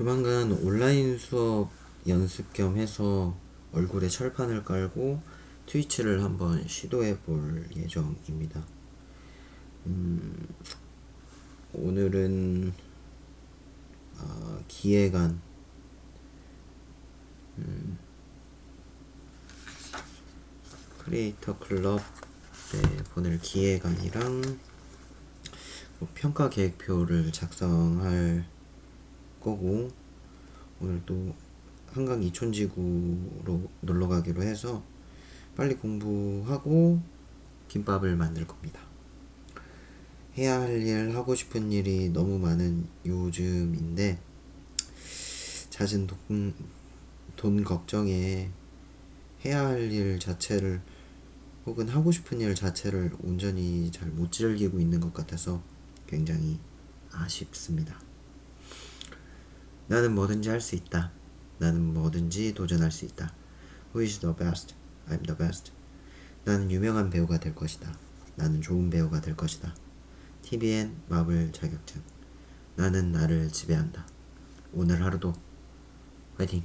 조만간 온라인 수업 연습 겸 해서 얼굴에 철판을 깔고 트위치를 한번 시도해 볼 예정입니다. 음, 오늘은 아, 기획안 음, 크리에이터 클럽에 보낼 기획안이랑 뭐 평가 계획표를 작성할 거고 오늘 또 한강 이촌지구로 놀러 가기로 해서 빨리 공부하고 김밥을 만들 겁니다. 해야 할 일, 하고 싶은 일이 너무 많은 요즘인데 잦은 돈, 돈 걱정에 해야 할 일 자체를 혹은 하고 싶은 일 자체를 온전히 잘 못 즐기고 있는 것 같아서 굉장히 아쉽습니다. 나는 뭐든지 할 수 있다. 나는 뭐든지 도전할 수 있다. Who is the best? I'm the best. 나는 유명한 배우가 될 것이다. 나는 좋은 배우가 될 것이다. TVN 마블 자격증. 나는 나를 지배한다. 오늘 하루도 화이팅!